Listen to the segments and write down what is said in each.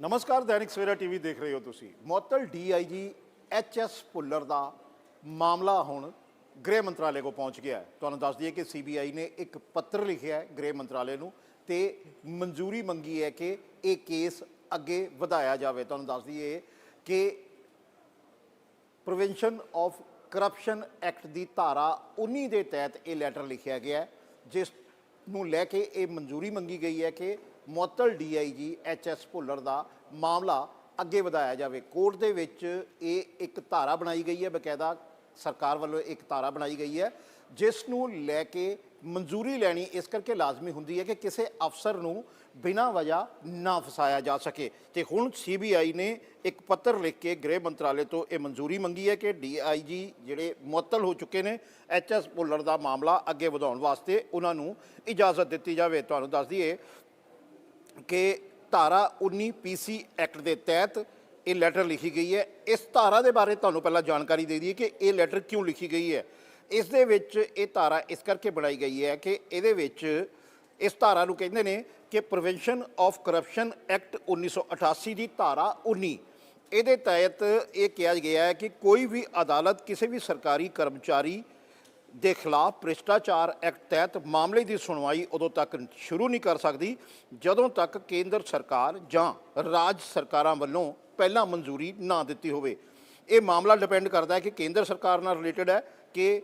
ਨਮਸਕਾਰ, ਦੈਨਿਕ ਸਵੇਰਾ ਟੀਵੀ ਦੇਖ ਰਹੇ ਹੋ ਤੁਸੀਂ। ਮੁਅੱਤਲ ਡੀਆਈਜੀ ਐਚਐਸ ਭੁੱਲਰ ਦਾ ਮਾਮਲਾ ਹੁਣ ਗ੍ਰਹਿ ਮੰਤਰਾਲੇ ਕੋ ਪਹੁੰਚ ਗਿਆ ਹੈ। ਤੁਹਾਨੂੰ ਦੱਸ ਦਈਏ ਕਿ ਸੀਬੀਆਈ ਨੇ ਇੱਕ ਪੱਤਰ ਲਿਖਿਆ ਹੈ ਗ੍ਰਹਿ ਮੰਤਰਾਲੇ ਨੂੰ ਤੇ ਮਨਜ਼ੂਰੀ ਮੰਗੀ ਹੈ ਕਿ ਇਹ ਕੇਸ ਅੱਗੇ ਵਧਾਇਆ ਜਾਵੇ। ਤੁਹਾਨੂੰ ਦੱਸ ਦਈਏ ਕਿ ਪ੍ਰੀਵੈਂਸ਼ਨ ਆਫ ਕਰਪਸ਼ਨ ਐਕਟ ਦੀ ਧਾਰਾ 19 ਦੇ ਤਹਿਤ ਇਹ ਲੈਟਰ ਲਿਖਿਆ ਗਿਆ ਹੈ, ਜਿਸ ਨੂੰ ਲੈ ਕੇ ਇਹ ਮਨਜ਼ੂਰੀ ਮੰਗੀ ਗਈ ਹੈ ਕਿ ਮੁਅੱਤਲ ਡੀਆਈਜੀ ਐਚਐਸ ਭੁੱਲਰ ਦਾ ਮਾਮਲਾ ਅੱਗੇ ਵਧਾਇਆ ਜਾਵੇ। ਕੋਰਟ ਦੇ ਵਿੱਚ ਇਹ ਇੱਕ ਧਾਰਾ ਬਣਾਈ ਗਈ ਹੈ, ਬਕਾਇਦਾ ਸਰਕਾਰ ਵੱਲੋਂ ਇੱਕ ਧਾਰਾ ਬਣਾਈ ਗਈ ਹੈ, ਜਿਸ ਨੂੰ ਲੈ ਕੇ ਮਨਜ਼ੂਰੀ ਲੈਣੀ ਇਸ ਕਰਕੇ ਲਾਜ਼ਮੀ ਹੁੰਦੀ ਹੈ ਕਿ ਕਿਸੇ ਅਫਸਰ ਨੂੰ ਬਿਨਾਂ ਵਜ੍ਹਾ ਨਾ ਫਸਾਇਆ ਜਾ ਸਕੇ। ਤੇ ਹੁਣ ਸੀਬੀਆਈ ਨੇ ਇੱਕ ਪੱਤਰ ਲਿਖ ਕੇ ਗ੍ਰਹਿ ਮੰਤਰਾਲੇ ਤੋਂ ਇਹ ਮਨਜ਼ੂਰੀ ਮੰਗੀ ਹੈ ਕਿ ਡੀਆਈਜੀ ਜਿਹੜੇ ਮੁਅੱਤਲ ਹੋ ਚੁੱਕੇ ਨੇ ਐਚਐਸ ਭੁੱਲਰ ਦਾ ਮਾਮਲਾ ਅੱਗੇ ਵਧਾਉਣ ਵਾਸਤੇ ਉਹਨਾਂ ਨੂੰ ਇਜਾਜ਼ਤ ਦਿੱਤੀ ਜਾਵੇ। ਤੁਹਾਨੂੰ ਦੱਸ ਦਈਏ ਕਿ ਧਾਰਾ 19 ਪੀਸੀ ਐਕਟ ਦੇ ਤਹਿਤ ਇਹ ਲੈਟਰ ਲਿਖੀ ਗਈ ਹੈ। ਇਸ ਧਾਰਾ ਦੇ ਬਾਰੇ ਤੁਹਾਨੂੰ ਪਹਿਲਾਂ ਜਾਣਕਾਰੀ ਦੇ ਦਈਏ ਕਿ ਇਹ ਲੈਟਰ ਕਿਉਂ ਲਿਖੀ ਗਈ ਹੈ। ਇਸ ਦੇ ਵਿੱਚ ਇਹ ਧਾਰਾ ਇਸ ਕਰਕੇ ਬਣਾਈ ਗਈ ਹੈ ਕਿ ਇਹਦੇ ਵਿੱਚ ਇਸ ਧਾਰਾ ਨੂੰ ਕਹਿੰਦੇ ਨੇ ਕਿ ਪ੍ਰੀਵੈਂਸ਼ਨ ਆਫ ਕਰਪਸ਼ਨ ਐਕਟ 1988 ਦੀ ਧਾਰਾ 19 ਇਹਦੇ ਤਹਿਤ ਇਹ ਕਿਹਾ ਗਿਆ ਹੈ ਕਿ ਕੋਈ ਵੀ ਅਦਾਲਤ, ਕਿਸੇ ਵੀ ਸਰਕਾਰੀ ਕਰਮਚਾਰੀ ਦੇ ਖਿਲਾਫ ਭ੍ਰਿਸ਼ਟਾਚਾਰ ਐਕਟ ਤਹਿਤ ਮਾਮਲੇ ਦੀ ਸੁਣਵਾਈ ਉਦੋਂ ਤੱਕ ਸ਼ੁਰੂ ਨਹੀਂ ਕਰ ਸਕਦੀ, ਜਦੋਂ ਤੱਕ ਕੇਂਦਰ ਸਰਕਾਰ ਜਾਂ ਰਾਜ ਸਰਕਾਰਾਂ ਵੱਲੋਂ ਪਹਿਲਾਂ ਮਨਜ਼ੂਰੀ ਨਾ ਦਿੱਤੀ ਹੋਵੇ। ਇਹ ਮਾਮਲਾ ਡਿਪੈਂਡ ਕਰਦਾ ਹੈ ਕਿ ਕੇਂਦਰ ਸਰਕਾਰ ਨਾਲ ਰਿਲੇਟਡ ਹੈ ਕਿ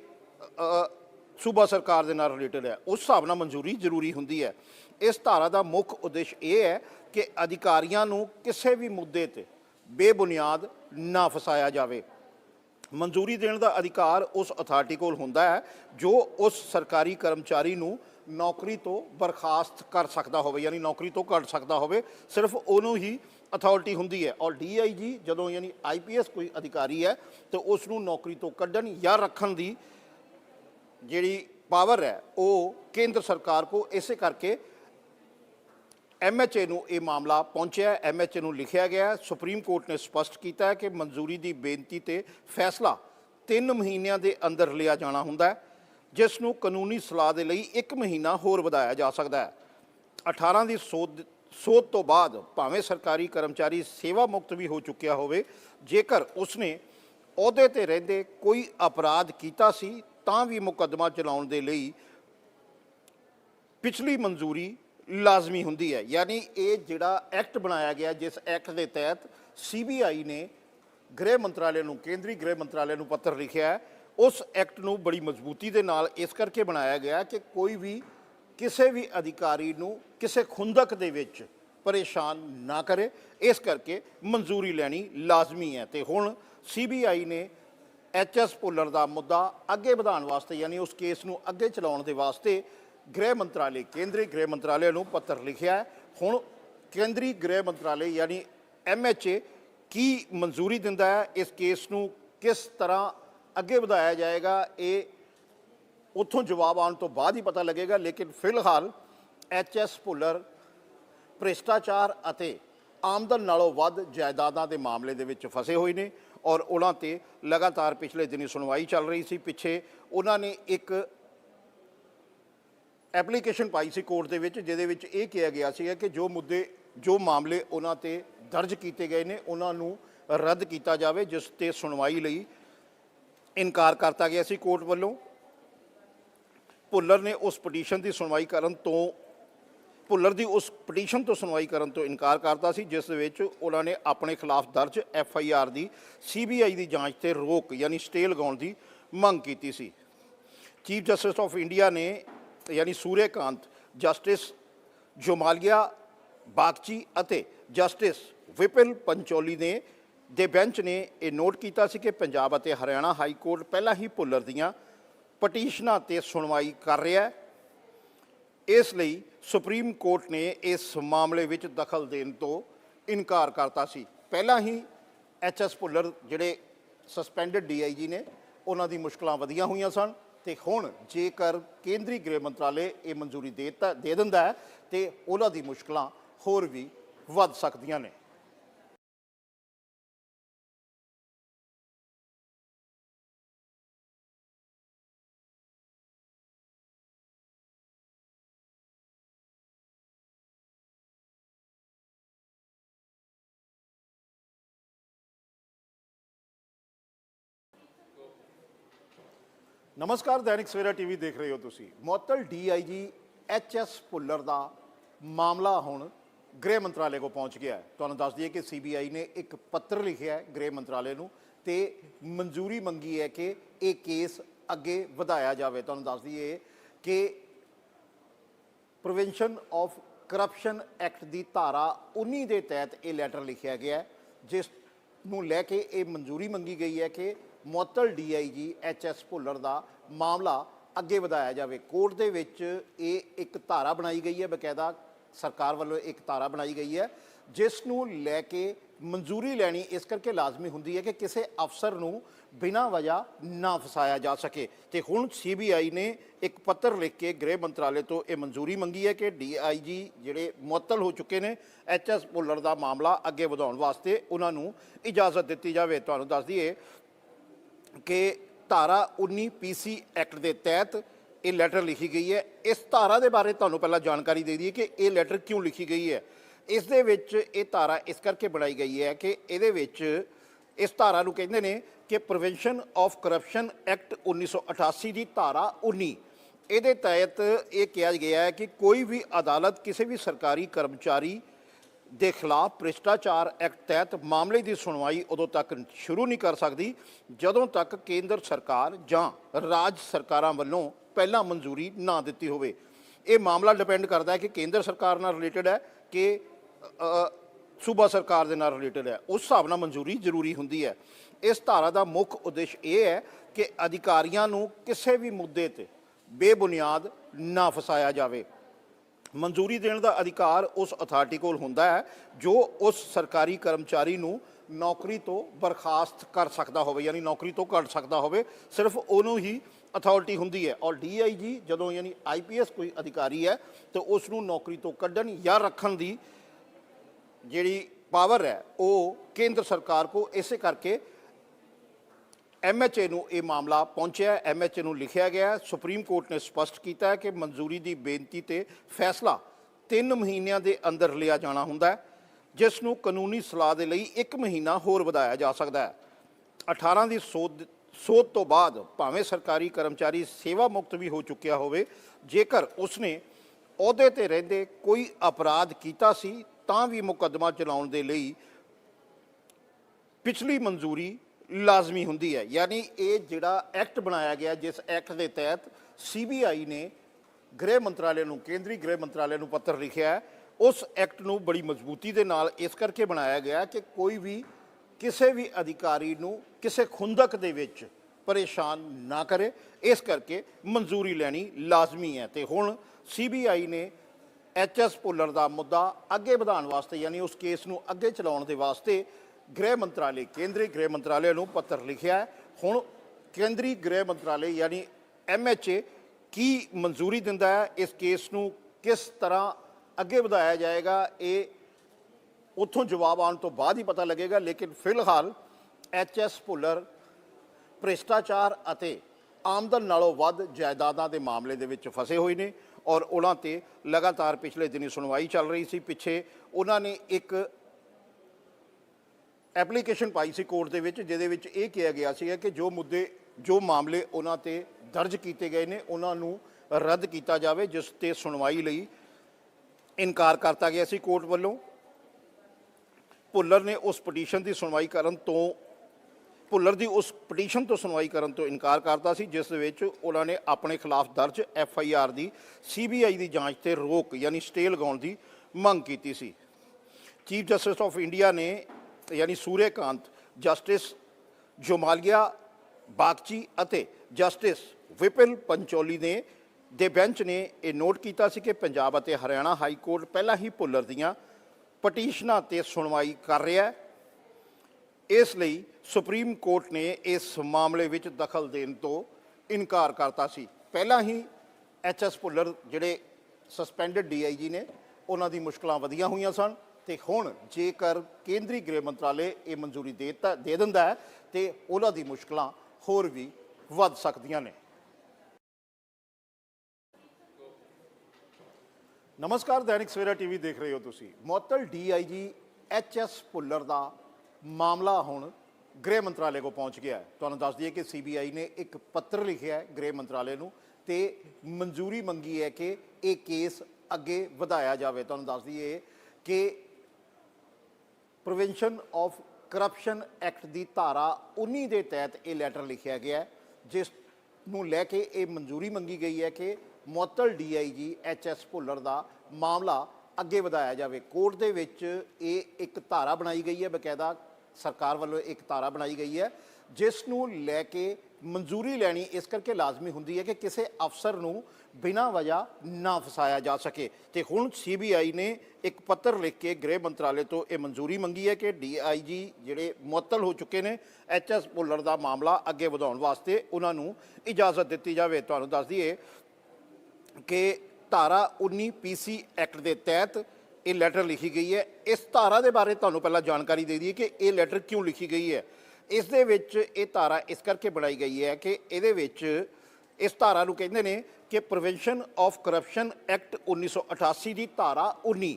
ਸੂਬਾ ਸਰਕਾਰ ਦੇ ਨਾਲ ਰਿਲੇਟਡ ਹੈ। ਉਸ ਹਿਸਾਬ ਨਾਲ ਮਨਜ਼ੂਰੀ ਜ਼ਰੂਰੀ ਹੁੰਦੀ ਹੈ। ਇਸ ਧਾਰਾ ਦਾ ਮੁੱਖ ਉਦੇਸ਼ ਇਹ ਹੈ ਕਿ ਅਧਿਕਾਰੀਆਂ ਨੂੰ ਕਿਸੇ ਵੀ ਮੁੱਦੇ ਤੇ ਬੇਬੁਨਿਆਦ ਨਾ ਫਸਾਇਆ ਜਾਵੇ। ਮਨਜ਼ੂਰੀ ਦੇਣ ਦਾ ਅਧਿਕਾਰ ਉਸ ਅਥਾਰਟੀ ਕੋਲ ਹੁੰਦਾ ਹੈ, ਜੋ ਉਸ ਸਰਕਾਰੀ ਕਰਮਚਾਰੀ ਨੂੰ ਨੌਕਰੀ ਤੋਂ ਬਰਖਾਸਤ ਕਰ ਸਕਦਾ ਹੋਵੇ, ਯਾਨੀ ਨੌਕਰੀ ਤੋਂ ਕੱਢ ਸਕਦਾ ਹੋਵੇ, ਸਿਰਫ ਉਹਨੂੰ ਹੀ ਅਥਾਰਟੀ ਹੁੰਦੀ ਹੈ। ਔਰ ਡੀਆਈਜੀ ਜਦੋਂ ਯਾਨੀ ਆਈਪੀਐਸ ਕੋਈ ਅਧਿਕਾਰੀ ਹੈ, ਤੇ ਉਸ ਨੂੰ ਨੌਕਰੀ ਤੋਂ ਕੱਢਣ ਜਾਂ ਰੱਖਣ ਦੀ ਜਿਹੜੀ ਪਾਵਰ ਹੈ, ਉਹ ਕੇਂਦਰ ਸਰਕਾਰ ਕੋ ਇਸੇ ਕਰਕੇ ਐਮਐਚਏ ਨੂੰ ਇਹ ਮਾਮਲਾ ਪਹੁੰਚਿਆ ਐਮਐਚਏ ਨੂੰ ਲਿਖਿਆ ਗਿਆ ਸੁਪਰੀਮ ਕੋਰਟ ਨੇ ਸਪਸ਼ਟ ਕੀਤਾ ਹੈ ਕਿ ਮਨਜ਼ੂਰੀ ਦੀ ਬੇਨਤੀ ਤੇ ਫੈਸਲਾ 3 ਮਹੀਨਿਆਂ ਦੇ ਅੰਦਰ ਲਿਆ ਜਾਣਾ ਹੁੰਦਾ ਹੈ, ਜਿਸ ਨੂੰ ਕਾਨੂੰਨੀ ਸਲਾਹ ਦੇ ਲਈ 1 ਮਹੀਨਾ ਹੋਰ ਵਧਾਇਆ ਜਾ ਸਕਦਾ ਹੈ। 18 ਦੀ ਸੋਧ ਸੋਧ ਤੋਂ ਬਾਅਦ ਭਾਵੇਂ ਸਰਕਾਰੀ ਕਰਮਚਾਰੀ ਸੇਵਾ ਮੁਕਤ ਵੀ ਹੋ ਚੁੱਕਿਆ ਹੋਵੇ, ਜੇਕਰ ਉਸਨੇ ਅਹੁਦੇ ਤੇ ਰਹਿੰਦੇ ਕੋਈ ਅਪਰਾਧ ਕੀਤਾ ਸੀ, ਤਾਂ ਵੀ ਮੁਕੱਦਮਾ ਚਲਾਉਣ ਦੇ ਲਈ ਪਿਛਲੀ ਮਨਜ਼ੂਰੀ ਲਾਜ਼ਮੀ ਹੁੰਦੀ ਹੈ। ਯਾਨੀ ਇਹ ਜਿਹੜਾ ਐਕਟ ਬਣਾਇਆ ਗਿਆ, ਜਿਸ ਐਕਟ ਦੇ ਤਹਿਤ ਸੀਬੀਆਈ ਨੇ ਗ੍ਰਹਿ ਮੰਤਰਾਲੇ ਨੂੰ, ਕੇਂਦਰੀ ਗ੍ਰਹਿ ਮੰਤਰਾਲੇ ਨੂੰ ਪੱਤਰ ਲਿਖਿਆ ਹੈ। ਉਸ ਐਕਟ ਨੂੰ ਬੜੀ ਮਜ਼ਬੂਤੀ ਦੇ ਨਾਲ ਇਸ ਕਰਕੇ ਬਣਾਇਆ ਗਿਆ ਕਿ ਕੋਈ ਵੀ ਕਿਸੇ ਵੀ ਅਧਿਕਾਰੀ ਨੂੰ ਕਿਸੇ ਖੁੰਦਕ ਦੇ ਵਿੱਚ ਪਰੇਸ਼ਾਨ ਨਾ ਕਰੇ। ਇਸ ਕਰਕੇ ਮਨਜ਼ੂਰੀ ਲੈਣੀ ਲਾਜ਼ਮੀ ਹੈ। ਤੇ ਹੁਣ ਸੀਬੀਆਈ ਨੇ ਐਚਐਸ ਭੁੱਲਰ ਦਾ ਮੁੱਦਾ ਅੱਗੇ ਵਧਾਉਣ ਵਾਸਤੇ, ਯਾਨੀ ਉਸ ਕੇਸ ਨੂੰ ਅੱਗੇ ਚਲਾਉਣ ਦੇ ਵਾਸਤੇ ਗ੍ਰਹਿ ਮੰਤਰਾਲੇ, ਕੇਂਦਰੀ ਗ੍ਰਹਿ ਮੰਤਰਾਲੇ ਨੂੰ ਪੱਤਰ ਲਿਖਿਆ ਹੈ। ਹੁਣ ਕੇਂਦਰੀ ਗ੍ਰਹਿ ਮੰਤਰਾਲੇ ਯਾਨੀ ਐਮਐਚਏ ਕੀ ਮਨਜ਼ੂਰੀ ਦਿੰਦਾ ਹੈ? ਇਸ ਕੇਸ ਨੂੰ ਕਿਸ ਤਰ੍ਹਾਂ ਅੱਗੇ ਵਧਾਇਆ ਜਾਏਗਾ? ਇਹ ਉੱਥੋਂ ਜਵਾਬ ਆਉਣ ਤੋਂ ਬਾਅਦ ਹੀ ਪਤਾ ਲੱਗੇਗਾ। ਲੇਕਿਨ ਫਿਲਹਾਲ ਐਚਐਸ ਭੁੱਲਰ, ਭ੍ਰਿਸ਼ਟਾਚਾਰ ਅਤੇ ਆਮਦਨ ਨਾਲੋਂ ਵੱਧ ਜਾਇਦਾਦਾਂ ਦੇ ਮਾਮਲੇ ਦੇ ਵਿੱਚ ਫਸੇ ਹੋਏ ਨੇ ਔਰ ਉਹਨਾਂ ਤੇ ਲਗਾਤਾਰ ਪਿਛਲੇ ਦਿਨੀ ਸੁਣਵਾਈ ਚੱਲ ਰਹੀ ਸੀ। ਪਿੱਛੇ ਉਹਨਾਂ ਨੇ ਇੱਕ ਐਪਲੀਕੇਸ਼ਨ ਪਾਈ ਸੀ ਕੋਰਟ ਦੇ ਵਿੱਚ, ਜਿਹਦੇ ਵਿੱਚ ਇਹ ਕਿਹਾ ਗਿਆ ਸੀਗਾ ਕਿ ਜੋ ਮੁੱਦੇ, ਜੋ ਮਾਮਲੇ ਉਹਨਾਂ ਤੇ ਦਰਜ ਕੀਤੇ ਗਏ ਨੇ, ਉਹਨਾਂ ਨੂੰ ਰੱਦ ਕੀਤਾ ਜਾਵੇ, ਜਿਸ ਤੇ ਸੁਣਵਾਈ ਲਈ ਇਨਕਾਰ ਕਰਤਾ ਗਿਆ ਸੀ ਕੋਰਟ ਵੱਲੋਂ। ਭੁੱਲਰ ਨੇ ਉਸ ਪਟੀਸ਼ਨ ਦੀ ਸੁਣਵਾਈ ਕਰਨ ਤੋਂ, ਭੁੱਲਰ ਦੀ ਉਸ ਪਟੀਸ਼ਨ ਤੋਂ ਸੁਣਵਾਈ ਕਰਨ ਤੋਂ ਇਨਕਾਰ ਕਰਤਾ ਸੀ, ਜਿਸ ਵਿੱਚ ਉਹਨਾਂ ਨੇ ਆਪਣੇ ਖਿਲਾਫ ਦਰਜ ਐਫ ਆਈ ਆਰ ਦੀ, ਸੀ ਬੀ ਆਈ ਦੀ ਜਾਂਚ ਤੇ ਰੋਕ, ਯਾਨੀ ਸਟੇ ਲਗਾਉਣ ਦੀ ਮੰਗ ਕੀਤੀ ਸੀ। ਚੀਫ ਜਸਟਿਸ ਆਫ ਇੰਡੀਆ ਨੇ ਯਾਨੀ ਸੂਰਯਕਾਂਤ, ਜਸਟਿਸ ਜੋਮਾਲੀਆ ਬਾਗਚੀ ਅਤੇ ਜਸਟਿਸ ਵਿਪਿਲ ਪੰਚੋਲੀ ਨੇ, ਦੇ ਬੈਂਚ ਨੇ ਇਹ ਨੋਟ ਕੀਤਾ ਸੀ ਕਿ ਪੰਜਾਬ ਅਤੇ ਹਰਿਆਣਾ ਹਾਈ ਕੋਰਟ ਪਹਿਲਾਂ ਹੀ ਭੁੱਲਰ ਦੀਆਂ ਪਟੀਸ਼ਨਾਂ ਤੇ ਸੁਣਵਾਈ ਕਰ ਰਿਹਾ ਹੈ। ਇਸ ਲਈ ਸੁਪਰੀਮ ਕੋਰਟ ਨੇ ਇਸ ਮਾਮਲੇ ਵਿੱਚ ਦਖਲ ਦੇਣ ਤੋਂ ਇਨਕਾਰ ਕਰਤਾ ਸੀ। ਪਹਿਲਾਂ ਹੀ ਐਚਐਸ ਭੁੱਲਰ ਜਿਹੜੇ ਸਸਪੈਂਡਡ ਡੀਆਈਜੀ ਨੇ, ਉਹਨਾਂ ਦੀ ਮੁਸ਼ਕਲਾਂ ਵਧੀਆਂ ਹੋਈਆਂ ਸਨ। ਤੇ ਹੁਣ ਜੇਕਰ ਕੇਂਦਰੀ ਗ੍ਰਹਿ ਮੰਤਰਾਲੇ ਇਹ ਮਨਜ਼ੂਰੀ ਦੇਤਾ ਦੇ ਦਿੰਦਾ ਹੈ, ਤੇ ਉਹਨਾਂ ਦੀ ਮੁਸ਼ਕਲਾਂ ਹੋਰ ਵੀ ਵੱਧ ਸਕਦੀਆਂ ਨੇ। ਨਮਸਕਾਰ, ਦੈਨਿਕ ਸਵੇਰਾ ਟੀਵੀ ਦੇਖ ਰਹੇ ਹੋ ਤੁਸੀਂ। ਮੁਅੱਤਲ ਡੀਆਈਜੀ ਐਚਐਸ ਭੁੱਲਰ ਦਾ ਮਾਮਲਾ ਹੁਣ ਗ੍ਰਹਿ ਮੰਤਰਾਲੇ ਕੋ ਪਹੁੰਚ ਗਿਆ ਹੈ। ਤੁਹਾਨੂੰ ਦੱਸ ਦਈਏ ਕਿ ਸੀਬੀਆਈ ਨੇ ਇੱਕ ਪੱਤਰ ਲਿਖਿਆ ਹੈ ਗ੍ਰਹਿ ਮੰਤਰਾਲੇ ਨੂੰ ਤੇ ਮਨਜ਼ੂਰੀ ਮੰਗੀ ਹੈ ਕਿ ਇਹ ਕੇਸ ਅੱਗੇ ਵਧਾਇਆ ਜਾਵੇ। ਤੁਹਾਨੂੰ ਦੱਸ ਦਈਏ ਕਿ ਪ੍ਰੀਵੈਂਸ਼ਨ ਆਫ ਕਰਪਸ਼ਨ ਐਕਟ ਦੀ ਧਾਰਾ 19 ਦੇ ਤਹਿਤ ਇਹ ਲੈਟਰ ਲਿਖਿਆ ਗਿਆ ਹੈ, ਜਿਸ ਨੂੰ ਲੈ ਕੇ ਇਹ ਮਨਜ਼ੂਰੀ ਮੰਗੀ ਗਈ ਹੈ ਕਿ ਮੁਅੱਤਲ ਡੀਆਈਜੀ ਐਚਐਸ ਭੁੱਲਰ ਦਾ ਮਾਮਲਾ ਅੱਗੇ ਵਧਾਇਆ ਜਾਵੇ। ਕੋਰਟ ਦੇ ਵਿੱਚ ਇਹ ਇੱਕ ਧਾਰਾ ਬਣਾਈ ਗਈ ਹੈ, ਬਕਾਇਦਾ ਸਰਕਾਰ ਵੱਲੋਂ ਇੱਕ ਧਾਰਾ ਬਣਾਈ ਗਈ ਹੈ, ਜਿਸ ਨੂੰ ਲੈ ਕੇ ਮਨਜ਼ੂਰੀ ਲੈਣੀ ਇਸ ਕਰਕੇ ਲਾਜ਼ਮੀ ਹੁੰਦੀ ਹੈ ਕਿ ਕਿਸੇ ਅਫਸਰ ਨੂੰ ਬਿਨਾਂ ਵਜ੍ਹਾ ਨਾ ਫਸਾਇਆ ਜਾ ਸਕੇ। ਤੇ ਹੁਣ ਸੀਬੀਆਈ ਨੇ ਇੱਕ ਪੱਤਰ ਲਿਖ ਕੇ ਗ੍ਰਹਿ ਮੰਤਰਾਲੇ ਤੋਂ ਇਹ ਮਨਜ਼ੂਰੀ ਮੰਗੀ ਹੈ ਕਿ ਡੀਆਈਜੀ ਜਿਹੜੇ ਮੁਅੱਤਲ ਹੋ ਚੁੱਕੇ ਨੇ ਐਚਐਸ ਭੁੱਲਰ ਦਾ ਮਾਮਲਾ ਅੱਗੇ ਵਧਾਉਣ ਵਾਸਤੇ ਉਹਨਾਂ ਨੂੰ ਇਜਾਜ਼ਤ ਦਿੱਤੀ ਜਾਵੇ। ਤੁਹਾਨੂੰ ਦੱਸ ਦਈਏ ਕਿ ਧਾਰਾ 19 ਪੀਸੀ ਐਕਟ ਦੇ ਤਹਿਤ ਇਹ ਲੈਟਰ ਲਿਖੀ ਗਈ ਹੈ। ਇਸ ਧਾਰਾ ਦੇ ਬਾਰੇ ਤੁਹਾਨੂੰ ਪਹਿਲਾਂ ਜਾਣਕਾਰੀ ਦੇ ਦਈਏ ਕਿ ਇਹ ਲੈਟਰ ਕਿਉਂ ਲਿਖੀ ਗਈ ਹੈ। ਇਸ ਦੇ ਵਿੱਚ ਇਹ ਧਾਰਾ ਇਸ ਕਰਕੇ ਬਣਾਈ ਗਈ ਹੈ ਕਿ ਇਹਦੇ ਵਿੱਚ ਇਸ ਧਾਰਾ ਨੂੰ ਕਹਿੰਦੇ ਨੇ ਕਿ ਪ੍ਰੀਵੈਂਸ਼ਨ ਆਫ ਕਰਪਸ਼ਨ ਐਕਟ 1988 ਦੀ ਧਾਰਾ 19 ਇਹਦੇ ਤਹਿਤ ਇਹ ਕਿਹਾ ਗਿਆ ਹੈ ਕਿ ਕੋਈ ਵੀ ਅਦਾਲਤ, ਕਿਸੇ ਵੀ ਸਰਕਾਰੀ ਕਰਮਚਾਰੀ ਦੇ ਖਿਲਾਫ ਭ੍ਰਿਸ਼ਟਾਚਾਰ ਐਕਟ ਤਹਿਤ ਮਾਮਲੇ ਦੀ ਸੁਣਵਾਈ ਉਦੋਂ ਤੱਕ ਸ਼ੁਰੂ ਨਹੀਂ ਕਰ ਸਕਦੀ, ਜਦੋਂ ਤੱਕ ਕੇਂਦਰ ਸਰਕਾਰ ਜਾਂ ਰਾਜ ਸਰਕਾਰਾਂ ਵੱਲੋਂ ਪਹਿਲਾਂ ਮਨਜ਼ੂਰੀ ਨਾ ਦਿੱਤੀ ਹੋਵੇ। ਇਹ ਮਾਮਲਾ ਡਿਪੈਂਡ ਕਰਦਾ ਹੈ ਕਿ ਕੇਂਦਰ ਸਰਕਾਰ ਨਾਲ ਰਿਲੇਟਡ ਹੈ ਕਿ ਸੂਬਾ ਸਰਕਾਰ ਦੇ ਨਾਲ ਰਿਲੇਟਡ ਹੈ। ਉਸ ਹਿਸਾਬ ਨਾਲ ਮਨਜ਼ੂਰੀ ਜ਼ਰੂਰੀ ਹੁੰਦੀ ਹੈ। ਇਸ ਧਾਰਾ ਦਾ ਮੁੱਖ ਉਦੇਸ਼ ਇਹ ਹੈ ਕਿ ਅਧਿਕਾਰੀਆਂ ਨੂੰ ਕਿਸੇ ਵੀ ਮੁੱਦੇ ਤੇ ਬੇਬੁਨਿਆਦ ਨਾ ਫਸਾਇਆ ਜਾਵੇ। ਮਨਜ਼ੂਰੀ ਦੇਣ ਦਾ ਅਧਿਕਾਰ ਉਸ ਅਥਾਰਟੀ ਕੋਲ ਹੁੰਦਾ ਹੈ, ਜੋ ਉਸ ਸਰਕਾਰੀ ਕਰਮਚਾਰੀ ਨੂੰ ਨੌਕਰੀ ਤੋਂ ਬਰਖਾਸਤ ਕਰ ਸਕਦਾ ਹੋਵੇ, ਯਾਨੀ ਨੌਕਰੀ ਤੋਂ ਕੱਢ ਸਕਦਾ ਹੋਵੇ, ਸਿਰਫ ਉਹਨੂੰ ਹੀ ਅਥਾਰਟੀ ਹੁੰਦੀ ਹੈ। ਔਰ ਡੀਆਈਜੀ ਜਦੋਂ ਯਾਨੀ ਆਈਪੀਐਸ ਕੋਈ ਅਧਿਕਾਰੀ ਹੈ, ਤੇ ਉਸ ਨੂੰ ਨੌਕਰੀ ਤੋਂ ਕੱਢਣ ਜਾਂ ਰੱਖਣ ਦੀ ਜਿਹੜੀ ਪਾਵਰ ਹੈ, ਉਹ ਕੇਂਦਰ ਸਰਕਾਰ ਕੋ ਇਸੇ ਕਰਕੇ ਐਮਐਚਏ ਨੂੰ ਇਹ ਮਾਮਲਾ ਪਹੁੰਚਿਆ ਐਮਐਚਏ ਨੂੰ ਲਿਖਿਆ ਗਿਆ ਸੁਪਰੀਮ ਕੋਰਟ ਨੇ ਸਪਸ਼ਟ ਕੀਤਾ ਹੈ ਕਿ ਮਨਜ਼ੂਰੀ ਦੀ ਬੇਨਤੀ ਤੇ ਫੈਸਲਾ 3 ਮਹੀਨਿਆਂ ਦੇ ਅੰਦਰ ਲਿਆ ਜਾਣਾ ਹੁੰਦਾ ਹੈ, ਜਿਸ ਨੂੰ ਕਾਨੂੰਨੀ ਸਲਾਹ ਦੇ ਲਈ 1 ਮਹੀਨਾ ਹੋਰ ਵਧਾਇਆ ਜਾ ਸਕਦਾ ਹੈ। 18 ਦੀ ਸੋਧ ਸੋਧ ਤੋਂ ਬਾਅਦ ਭਾਵੇਂ ਸਰਕਾਰੀ ਕਰਮਚਾਰੀ ਸੇਵਾ ਮੁਕਤ ਵੀ ਹੋ ਚੁੱਕਿਆ ਹੋਵੇ, ਜੇਕਰ ਉਸਨੇ ਅਹੁਦੇ ਤੇ ਰਹਿੰਦੇ ਕੋਈ ਅਪਰਾਧ ਕੀਤਾ ਸੀ, ਤਾਂ ਵੀ ਮੁਕੱਦਮਾ ਚਲਾਉਣ ਦੇ ਲਈ ਪਿਛਲੀ ਮਨਜ਼ੂਰੀ ਲਾਜ਼ਮੀ ਹੁੰਦੀ ਹੈ। ਯਾਨੀ ਇਹ ਜਿਹੜਾ ਐਕਟ ਬਣਾਇਆ ਗਿਆ ਜਿਸ ਐਕਟ ਦੇ ਤਹਿਤ ਸੀਬੀਆਈ ਨੇ ਗ੍ਰਹਿ ਮੰਤਰਾਲੇ ਨੂੰ, ਕੇਂਦਰੀ ਗ੍ਰਹਿ ਮੰਤਰਾਲੇ ਨੂੰ ਪੱਤਰ ਲਿਖਿਆ ਉਸ ਐਕਟ ਨੂੰ ਬੜੀ ਮਜ਼ਬੂਤੀ ਦੇ ਨਾਲ ਇਸ ਕਰਕੇ ਬਣਾਇਆ ਗਿਆ ਕਿ ਕੋਈ ਵੀ ਕਿਸੇ ਵੀ ਅਧਿਕਾਰੀ ਨੂੰ ਕਿਸੇ ਖੁੰਦਕ ਦੇ ਵਿੱਚ ਪਰੇਸ਼ਾਨ ਨਾ ਕਰੇ। ਇਸ ਕਰਕੇ ਮਨਜ਼ੂਰੀ ਲੈਣੀ ਲਾਜ਼ਮੀ ਹੈ। ਤੇ ਹੁਣ ਸੀਬੀਆਈ ਨੇ ਐਚਐਸ ਭੁੱਲਰ ਦਾ ਮੁੱਦਾ ਅੱਗੇ ਵਧਾਉਣ ਵਾਸਤੇ, ਯਾਨੀ ਉਸ ਕੇਸ ਨੂੰ ਅੱਗੇ ਚਲਾਉਣ ਦੇ ਵਾਸਤੇ ਗ੍ਰਹਿ ਮੰਤਰਾਲੇ, ਕੇਂਦਰੀ ਗ੍ਰਹਿ ਮੰਤਰਾਲੇ ਨੂੰ ਪੱਤਰ ਲਿਖਿਆ ਹੈ। ਹੁਣ ਕੇਂਦਰੀ ਗ੍ਰਹਿ ਮੰਤਰਾਲੇ ਯਾਨੀ ਐਮਐਚਏ ਕੀ ਮਨਜ਼ੂਰੀ ਦਿੰਦਾ ਹੈ? ਇਸ ਕੇਸ ਨੂੰ ਕਿਸ ਤਰ੍ਹਾਂ ਅੱਗੇ ਵਧਾਇਆ ਜਾਏਗਾ? ਇਹ ਉੱਥੋਂ ਜਵਾਬ ਆਉਣ ਤੋਂ ਬਾਅਦ ਹੀ ਪਤਾ ਲੱਗੇਗਾ, ਲੇਕਿਨ ਫਿਲਹਾਲ ਐਚਐਸ ਭੁੱਲਰ ਭ੍ਰਿਸ਼ਟਾਚਾਰ ਅਤੇ ਆਮਦਨ ਨਾਲੋਂ ਵੱਧ ਜਾਇਦਾਦਾਂ ਦੇ ਮਾਮਲੇ ਦੇ ਵਿੱਚ ਫਸੇ ਹੋਏ ਨੇ ਔਰ ਉਹਨਾਂ ਤੇ ਲਗਾਤਾਰ ਪਿਛਲੇ ਦਿਨੀ ਸੁਣਵਾਈ ਚੱਲ ਰਹੀ ਸੀ। ਪਿੱਛੇ ਉਹਨਾਂ ਨੇ ਇੱਕ ਐਪਲੀਕੇਸ਼ਨ ਪਾਈ ਸੀ ਕੋਰਟ ਦੇ ਵਿੱਚ, ਜਿਹਦੇ ਵਿੱਚ ਇਹ ਕਿਹਾ ਗਿਆ ਸੀ ਕਿ ਜੋ ਮੁੱਦੇ, ਜੋ ਮਾਮਲੇ ਉਹਨਾਂ ਤੇ ਦਰਜ ਕੀਤੇ ਗਏ ਨੇ, ਉਹਨਾਂ ਨੂੰ ਰੱਦ ਕੀਤਾ ਜਾਵੇ, ਜਿਸ ਤੇ ਸੁਣਵਾਈ ਲਈ ਇਨਕਾਰ ਕਰਤਾ ਗਿਆ ਸੀ ਕੋਰਟ ਵੱਲੋਂ। ਭੁੱਲਰ ਨੇ ਉਸ ਪਟੀਸ਼ਨ ਦੀ ਸੁਣਵਾਈ ਕਰਨ ਤੋਂ, ਭੁੱਲਰ ਦੀ ਉਸ ਪਟੀਸ਼ਨ ਤੋਂ ਸੁਣਵਾਈ ਕਰਨ ਤੋਂ ਇਨਕਾਰ ਕਰਤਾ ਸੀ, ਜਿਸ ਦੇ ਵਿੱਚ ਉਹਨਾਂ ਨੇ ਆਪਣੇ ਖਿਲਾਫ ਦਰਜ ਐਫ ਆਈ ਆਰ ਦੀ, ਸੀ ਬੀ ਆਈ ਦੀ ਜਾਂਚ ਤੇ ਰੋਕ, ਯਾਨੀ ਸਟੇ ਲਗਾਉਣ ਦੀ ਮੰਗ ਕੀਤੀ ਸੀ। ਚੀਫ ਜਸਟਿਸ ਆਫ ਇੰਡੀਆ ਨੇ ਯਾਨੀ ਸੂਰਯਕਾਂਤ, ਜਸਟਿਸ ਜੋਮਾਲੀਆ ਬਾਗਚੀ ਅਤੇ ਜਸਟਿਸ ਵਿਪਿਲ ਪੰਚੋਲੀ ਨੇ, ਦੇ ਬੈਂਚ ਨੇ ਇਹ ਨੋਟ ਕੀਤਾ ਸੀ ਕਿ ਪੰਜਾਬ ਅਤੇ ਹਰਿਆਣਾ ਹਾਈ ਕੋਰਟ ਪਹਿਲਾਂ ਹੀ ਭੁੱਲਰ ਦੀਆਂ ਪਟੀਸ਼ਨਾਂ ਤੇ ਸੁਣਵਾਈ ਕਰ ਰਿਹਾ ਹੈ। ਇਸ ਲਈ ਸੁਪਰੀਮ ਕੋਰਟ ਨੇ ਇਸ ਮਾਮਲੇ ਵਿੱਚ ਦਖਲ ਦੇਣ ਤੋਂ ਇਨਕਾਰ ਕਰਤਾ ਸੀ। ਪਹਿਲਾਂ ਹੀ ਐਚਐਸ ਭੁੱਲਰ ਜਿਹੜੇ ਸਸਪੈਂਡਡ ਡੀਆਈਜੀ ਨੇ, ਉਹਨਾਂ ਦੀ ਮੁਸ਼ਕਲਾਂ ਵਧੀਆਂ ਹੋਈਆਂ ਸਨ। ਤੇ ਹੁਣ ਜੇਕਰ ਕੇਂਦਰੀ ਗ੍ਰਹਿ ਮੰਤਰਾਲੇ ਇਹ ਮਨਜ਼ੂਰੀ ਦੇ ਦਿੱਤਾ ਦੇ ਦਿੰਦਾ ਹੈ, ਤੇ ਉਹਨਾਂ ਦੀ ਮੁਸ਼ਕਲਾਂ ਹੋਰ ਵੀ ਵੱਧ ਸਕਦੀਆਂ ਨੇ। ਨਮਸਕਾਰ, ਦੈਨਿਕ ਸਵੇਰਾ ਟੀਵੀ ਦੇਖ ਰਹੇ ਹੋ ਤੁਸੀਂ। ਮੁਅੱਤਲ ਡੀਆਈਜੀ ਐਚਐਸ ਭੁੱਲਰ ਦਾ ਮਾਮਲਾ ਹੁਣ ਗ੍ਰਹਿ ਮੰਤਰਾਲੇ ਕੋ ਪਹੁੰਚ ਗਿਆ ਹੈ। ਤੁਹਾਨੂੰ ਦੱਸ ਦਈਏ ਕਿ ਸੀਬੀਆਈ ਨੇ ਇੱਕ ਪੱਤਰ ਲਿਖਿਆ ਹੈ ਗ੍ਰਹਿ ਮੰਤਰਾਲੇ ਨੂੰ ਤੇ ਮਨਜ਼ੂਰੀ ਮੰਗੀ ਹੈ ਕਿ ਇਹ ਕੇਸ ਅੱਗੇ ਵਧਾਇਆ ਜਾਵੇ। ਤੁਹਾਨੂੰ ਦੱਸ ਦਈਏ ਕਿ ਪ੍ਰੀਵੈਂਸ਼ਨ ਆਫ ਕਰਪਸ਼ਨ ਐਕਟ ਦੀ ਧਾਰਾ 19 ਦੇ ਤਹਿਤ ਇਹ ਲੈਟਰ ਲਿਖਿਆ ਗਿਆ ਹੈ, ਜਿਸ ਨੂੰ ਲੈ ਕੇ ਇਹ ਮਨਜ਼ੂਰੀ ਮੰਗੀ ਗਈ ਹੈ ਕਿ ਮੁਅੱਤਲ ਡੀਆਈਜੀ ਐਚਐਸ ਭੁੱਲਰ ਦਾ ਮਾਮਲਾ ਅੱਗੇ ਵਧਾਇਆ ਜਾਵੇ। ਕੋਰਟ ਦੇ ਵਿੱਚ ਇਹ ਇੱਕ ਧਾਰਾ ਬਣਾਈ ਗਈ ਹੈ ਬਕਾਇਦਾ। ਸਰਕਾਰ ਵੱਲੋਂ ਇੱਕ ਧਾਰਾ ਬਣਾਈ ਗਈ ਹੈ, ਜਿਸ ਨੂੰ ਲੈ ਕੇ ਮਨਜ਼ੂਰੀ ਲੈਣੀ ਇਸ ਕਰਕੇ ਲਾਜ਼ਮੀ ਹੁੰਦੀ ਹੈ ਕਿ ਕਿਸੇ ਅਫਸਰ ਨੂੰ ਬਿਨਾਂ ਵਜ੍ਹਾ ਨਾ ਫਸਾਇਆ ਜਾ ਸਕੇ। ਤੇ ਹੁਣ ਸੀਬੀਆਈ ਨੇ ਇੱਕ ਪੱਤਰ ਲਿਖ ਕੇ ਗ੍ਰਹਿ ਮੰਤਰਾਲੇ ਤੋਂ ਇਹ ਮਨਜ਼ੂਰੀ ਮੰਗੀ ਹੈ ਕਿ ਡੀਆਈਜੀ ਜਿਹੜੇ ਮੁਅੱਤਲ ਹੋ ਚੁੱਕੇ ਨੇ ਐਚਐਸ ਭੁੱਲਰ ਦਾ ਮਾਮਲਾ ਅੱਗੇ ਵਧਾਉਣ ਵਾਸਤੇ ਉਹਨਾਂ ਨੂੰ ਇਜਾਜ਼ਤ ਦਿੱਤੀ ਜਾਵੇ। ਤੁਹਾਨੂੰ ਦੱਸ ਦਈਏ ਕਿ ਧਾਰਾ 19 ਪੀਸੀ ਐਕਟ ਦੇ ਤਹਿਤ ਇਹ ਲੈਟਰ ਲਿਖੀ ਗਈ ਹੈ। ਇਸ ਧਾਰਾ ਦੇ ਬਾਰੇ ਤੁਹਾਨੂੰ ਪਹਿਲਾਂ ਜਾਣਕਾਰੀ ਦੇ ਦਈਏ ਕਿ ਇਹ ਲੈਟਰ ਕਿਉਂ ਲਿਖੀ ਗਈ ਹੈ। ਇਸ ਦੇ ਵਿੱਚ ਇਹ ਧਾਰਾ ਇਸ ਕਰਕੇ ਬਣਾਈ ਗਈ ਹੈ ਕਿ ਇਹਦੇ ਵਿੱਚ ਇਸ ਧਾਰਾ ਨੂੰ ਕਹਿੰਦੇ ਨੇ ਕਿ ਪ੍ਰੀਵੈਂਸ਼ਨ ਆਫ ਕਰਪਸ਼ਨ ਐਕਟ 1988 ਦੀ ਧਾਰਾ 19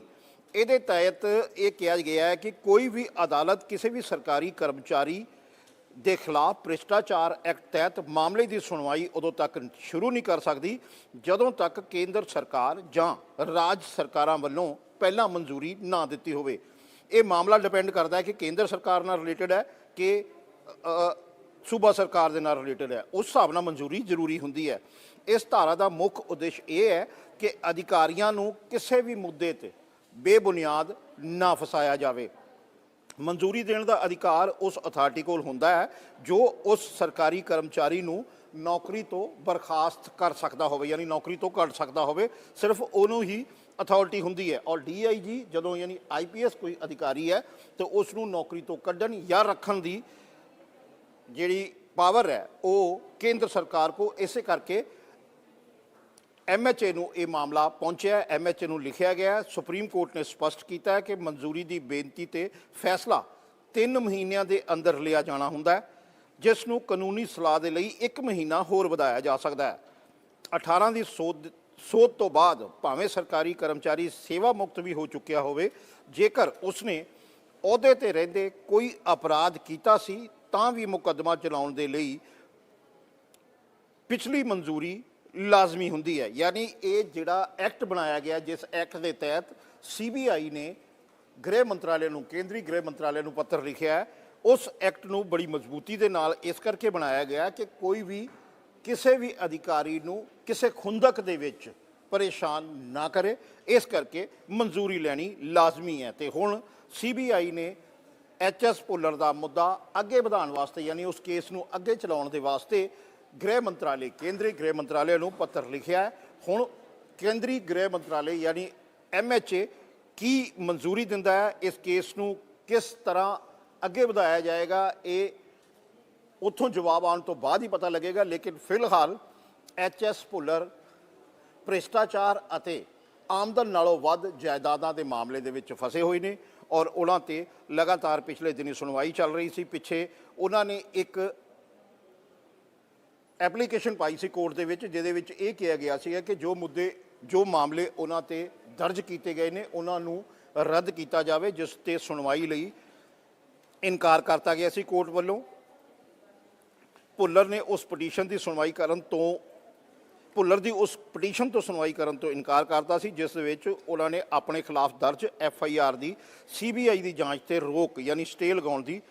ਇਹਦੇ ਤਹਿਤ ਇਹ ਕਿਹਾ ਗਿਆ ਹੈ ਕਿ ਕੋਈ ਵੀ ਅਦਾਲਤ ਕਿਸੇ ਵੀ ਸਰਕਾਰੀ ਕਰਮਚਾਰੀ ਦੇ ਖਿਲਾਫ ਭ੍ਰਿਸ਼ਟਾਚਾਰ ਐਕਟ ਤਹਿਤ ਮਾਮਲੇ ਦੀ ਸੁਣਵਾਈ ਉਦੋਂ ਤੱਕ ਸ਼ੁਰੂ ਨਹੀਂ ਕਰ ਸਕਦੀ, ਜਦੋਂ ਤੱਕ ਕੇਂਦਰ ਸਰਕਾਰ ਜਾਂ ਰਾਜ ਸਰਕਾਰਾਂ ਵੱਲੋਂ ਪਹਿਲਾਂ ਮਨਜ਼ੂਰੀ ਨਾ ਦਿੱਤੀ ਹੋਵੇ। ਇਹ ਮਾਮਲਾ ਡਿਪੈਂਡ ਕਰਦਾ ਹੈ ਕਿ ਕੇਂਦਰ ਸਰਕਾਰ ਨਾਲ ਰਿਲੇਟਡ ਹੈ ਕਿ ਸੂਬਾ ਸਰਕਾਰ ਦੇ ਨਾਲ ਰਿਲੇਟਡ ਹੈ। ਉਸ ਹਿਸਾਬ ਨਾਲ ਮਨਜ਼ੂਰੀ ਜ਼ਰੂਰੀ ਹੁੰਦੀ ਹੈ। ਇਸ ਧਾਰਾ ਦਾ ਮੁੱਖ ਉਦੇਸ਼ ਇਹ ਹੈ ਕਿ ਅਧਿਕਾਰੀਆਂ ਨੂੰ ਕਿਸੇ ਵੀ ਮੁੱਦੇ ਤੇ ਬੇਬੁਨਿਆਦ ਨਾ ਫਸਾਇਆ ਜਾਵੇ। ਮਨਜ਼ੂਰੀ ਦੇਣ ਦਾ ਅਧਿਕਾਰ ਉਸ ਅਥਾਰਟੀ ਕੋਲ ਹੁੰਦਾ ਹੈ, ਜੋ ਉਸ ਸਰਕਾਰੀ ਕਰਮਚਾਰੀ ਨੂੰ ਨੌਕਰੀ ਤੋਂ ਬਰਖਾਸਤ ਕਰ ਸਕਦਾ ਹੋਵੇ, ਯਾਨੀ ਨੌਕਰੀ ਤੋਂ ਕੱਢ ਸਕਦਾ ਹੋਵੇ। ਸਿਰਫ ਉਹਨੂੰ ਹੀ ਅਥਾਰਟੀ ਹੁੰਦੀ ਹੈ। ਔਰ ਡੀਆਈਜੀ ਜਦੋਂ ਯਾਨੀ ਆਈਪੀਐਸ ਕੋਈ ਅਧਿਕਾਰੀ ਹੈ, ਤੇ ਉਸ ਨੂੰ ਨੌਕਰੀ ਤੋਂ ਕੱਢਣ ਜਾਂ ਰੱਖਣ ਦੀ ਜਿਹੜੀ ਪਾਵਰ ਹੈ, ਉਹ ਕੇਂਦਰ ਸਰਕਾਰ ਕੋ ਇਸੇ ਕਰਕੇ ਐਮਐਚਏ ਨੂੰ ਇਹ ਮਾਮਲਾ ਪਹੁੰਚਿਆ ਐਮਐਚਏ ਨੂੰ ਲਿਖਿਆ ਗਿਆ ਸੁਪਰੀਮ ਕੋਰਟ ਨੇ ਸਪਸ਼ਟ ਕੀਤਾ ਹੈ ਕਿ ਮਨਜ਼ੂਰੀ ਦੀ ਬੇਨਤੀ ਤੇ ਫੈਸਲਾ 3 ਮਹੀਨਿਆਂ ਦੇ ਅੰਦਰ ਲਿਆ ਜਾਣਾ ਹੁੰਦਾ ਹੈ, ਜਿਸ ਨੂੰ ਕਾਨੂੰਨੀ ਸਲਾਹ ਦੇ ਲਈ 1 ਮਹੀਨਾ ਹੋਰ ਵਧਾਇਆ ਜਾ ਸਕਦਾ ਹੈ। 18 ਦੀ ਸੋਧ ਸੋਧ ਤੋਂ ਬਾਅਦ ਭਾਵੇਂ ਸਰਕਾਰੀ ਕਰਮਚਾਰੀ ਸੇਵਾ ਮੁਕਤ ਵੀ ਹੋ ਚੁੱਕਿਆ ਹੋਵੇ, ਜੇਕਰ ਉਸਨੇ ਅਹੁਦੇ ਤੇ ਰਹਿੰਦੇ ਕੋਈ ਅਪਰਾਧ ਕੀਤਾ ਸੀ, ਤਾਂ ਵੀ ਮੁਕੱਦਮਾ ਚਲਾਉਣ ਦੇ ਲਈ ਪਿਛਲੀ ਮਨਜ਼ੂਰੀ ਲਾਜ਼ਮੀ ਹੁੰਦੀ ਹੈ। ਯਾਨੀ ਇਹ ਜਿਹੜਾ ਐਕਟ ਬਣਾਇਆ ਗਿਆ, ਜਿਸ ਐਕਟ ਦੇ ਤਹਿਤ ਸੀਬੀਆਈ ਨੇ ਗ੍ਰਹਿ ਮੰਤਰਾਲੇ ਨੂੰ, ਕੇਂਦਰੀ ਗ੍ਰਹਿ ਮੰਤਰਾਲੇ ਨੂੰ ਪੱਤਰ ਲਿਖਿਆ ਹੈ, ਉਸ ਐਕਟ ਨੂੰ ਬੜੀ ਮਜ਼ਬੂਤੀ ਦੇ ਨਾਲ ਇਸ ਕਰਕੇ ਬਣਾਇਆ ਗਿਆ ਕਿ ਕੋਈ ਵੀ ਕਿਸੇ ਵੀ ਅਧਿਕਾਰੀ ਨੂੰ ਕਿਸੇ ਖੁੰਦਕ ਦੇ ਵਿੱਚ ਪਰੇਸ਼ਾਨ ਨਾ ਕਰੇ। ਇਸ ਕਰਕੇ ਮਨਜ਼ੂਰੀ ਲੈਣੀ ਲਾਜ਼ਮੀ ਹੈ। ਤੇ ਹੁਣ ਸੀਬੀਆਈ ਨੇ ਐਚਐਸ ਭੁੱਲਰ ਦਾ ਮੁੱਦਾ ਅੱਗੇ ਵਧਾਉਣ ਵਾਸਤੇ, ਯਾਨੀ ਉਸ ਕੇਸ ਨੂੰ ਅੱਗੇ ਚਲਾਉਣ ਦੇ ਵਾਸਤੇ ਗ੍ਰਹਿ ਮੰਤਰਾਲੇ, ਕੇਂਦਰੀ ਗ੍ਰਹਿ ਮੰਤਰਾਲੇ ਨੂੰ ਪੱਤਰ ਲਿਖਿਆ ਹੈ। ਹੁਣ ਕੇਂਦਰੀ ਗ੍ਰਹਿ ਮੰਤਰਾਲੇ, ਯਾਨੀ ਐਮਐਚਏ ਕੀ ਮਨਜ਼ੂਰੀ ਦਿੰਦਾ ਹੈ? ਇਸ ਕੇਸ ਨੂੰ ਕਿਸ ਤਰ੍ਹਾਂ ਅੱਗੇ ਵਧਾਇਆ ਜਾਏਗਾ? ਇਹ ਉੱਥੋਂ ਜਵਾਬ ਆਉਣ ਤੋਂ ਬਾਅਦ ਹੀ ਪਤਾ ਲੱਗੇਗਾ। ਲੇਕਿਨ ਫਿਲਹਾਲ ਐਚਐਸ ਭੁੱਲਰ, ਭ੍ਰਿਸ਼ਟਾਚਾਰ ਅਤੇ ਆਮਦਨ ਨਾਲੋਂ ਵੱਧ ਜਾਇਦਾਦਾਂ ਦੇ ਮਾਮਲੇ ਦੇ ਵਿੱਚ ਫਸੇ ਹੋਏ ਨੇ ਔਰ ਉਹਨਾਂ ਤੇ ਲਗਾਤਾਰ ਪਿਛਲੇ ਦਿਨੀ ਸੁਣਵਾਈ ਚੱਲ ਰਹੀ ਸੀ। ਪਿੱਛੇ ਉਹਨਾਂ ਨੇ ਇੱਕ ਐਪਲੀਕੇਸ਼ਨ ਪਾਈ ਸੀ ਕੋਰਟ ਦੇ ਵਿੱਚ, ਜਿਹਦੇ ਵਿੱਚ ਇਹ ਕਿਹਾ ਗਿਆ ਸੀ ਕਿ ਜੋ ਮੁੱਦੇ, ਜੋ ਮਾਮਲੇ ਉਹਨਾਂ ਤੇ ਦਰਜ ਕੀਤੇ ਗਏ ਨੇ, ਉਹਨਾਂ ਨੂੰ ਰੱਦ ਕੀਤਾ ਜਾਵੇ, ਜਿਸ ਤੇ ਸੁਣਵਾਈ ਲਈ ਇਨਕਾਰ ਕਰਤਾ ਗਿਆ ਸੀ ਕੋਰਟ ਵੱਲੋਂ। ਭੁੱਲਰ ਨੇ ਉਸ ਪਟੀਸ਼ਨ ਦੀ ਸੁਣਵਾਈ ਕਰਨ ਤੋਂ ਭੁੱਲਰ ਦੀ ਉਸ ਪਟੀਸ਼ਨ ਤੋਂ ਸੁਣਵਾਈ ਕਰਨ ਤੋਂ ਇਨਕਾਰ ਕਰਦਾ ਸੀ, ਜਿਸ ਵਿੱਚ ਉਹਨਾਂ ਨੇ ਆਪਣੇ ਖਿਲਾਫ ਦਰਜ ਐਫ ਆਈ ਆਰ ਦੀ ਸੀ ਬੀ ਆਈ ਦੀ ਜਾਂਚ ਤੇ ਰੋਕ, ਯਾਨੀ ਸਟੇ ਲਗਾਉਣ ਦੀ